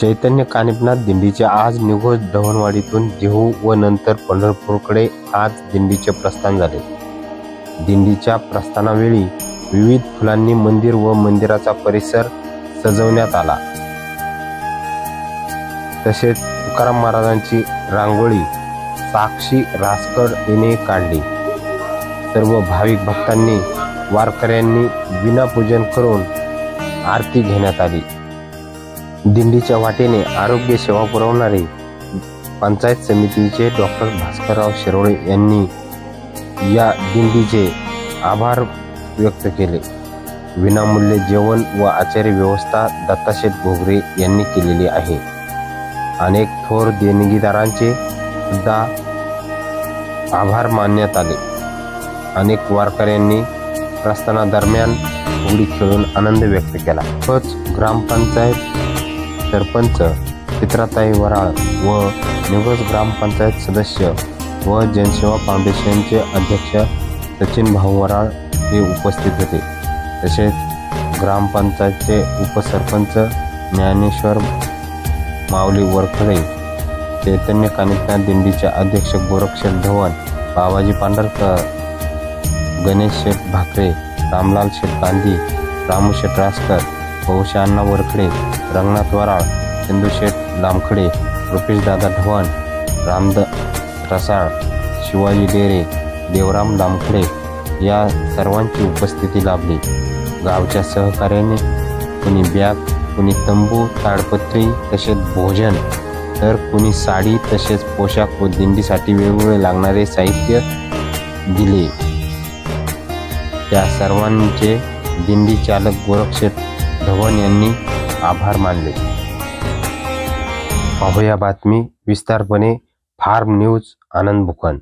चैतन्य कानिपनाथ दिंडीचे आज निघोज दहनवाडीतून देहू व नंतर पंढरपूरकडे आज दिंडीचे प्रस्थान झाले. दिंडीच्या प्रस्थानावेळी विविध फुलांनी मंदिर व मंदिराचा परिसर सजवण्यात आला. तसेच तुकाराम महाराजांची रांगोळी साक्षी रासकड येणे काढली. सर्व भाविक भक्तांनी वारकऱ्यांनी विनापूजन करून आरती घेण्यात आली. दिंडीच्या वाटेने आरोग्य सेवा पुरवणारे पंचायत समितीचे डॉक्टर भास्करराव शिरोळे यांनी या दिंडीचे आभार व्यक्त केले. विनामूल्य जेवण व आचार्य व्यवस्था दत्ताशेठ घोगरे यांनी केलेली आहे. अनेक थोर देणगीदारांचे सुद्धा आभार मानण्यात आले. अनेक वारकऱ्यांनी प्रस्थानादरम्यान होळी खेळून आनंद व्यक्त केला. तोच ग्रामपंचायत सरपंच चित्राताई वराळ व निवस ग्रामपंचायत सदस्य व जनसेवा फाउंडेशनचे अध्यक्ष सचिन भाऊ वराळ हे उपस्थित होते. तसेच ग्रामपंचायतचे उपसरपंच ज्ञानेश्वर माऊली वरखडे चैतन्य कानिकनाथ दिंडीचे अध्यक्ष गोरक्षेठ धवन बाबाजी पांढरकर गणेश शेठ भाकरे रामलाल शेठ गांधी रामू शेठ रासकर भाऊशा अण्णा वरखडे रंगनाथ वराळ चंदूशेठ लामखडे रुपेश दादा ढवण रामद रसाळ शिवाजी डेरे देवराम लामखडे या सर्वांची उपस्थिती लाभली. गावच्या सहकार्याने कुणी बॅग कुणी तंबू ताडपत्री तसेच भोजन तर कुणी साडी तसेच पोशाख व दिंडीसाठी वेगवेगळे लागणारे साहित्य दिले. त्या सर्वांचे दिंडी चालक गोरक्षेठ धवन यांनी आभार मानले. पाहूया बातमी विस्तारपणे फार्म न्यूज आनंद भुकन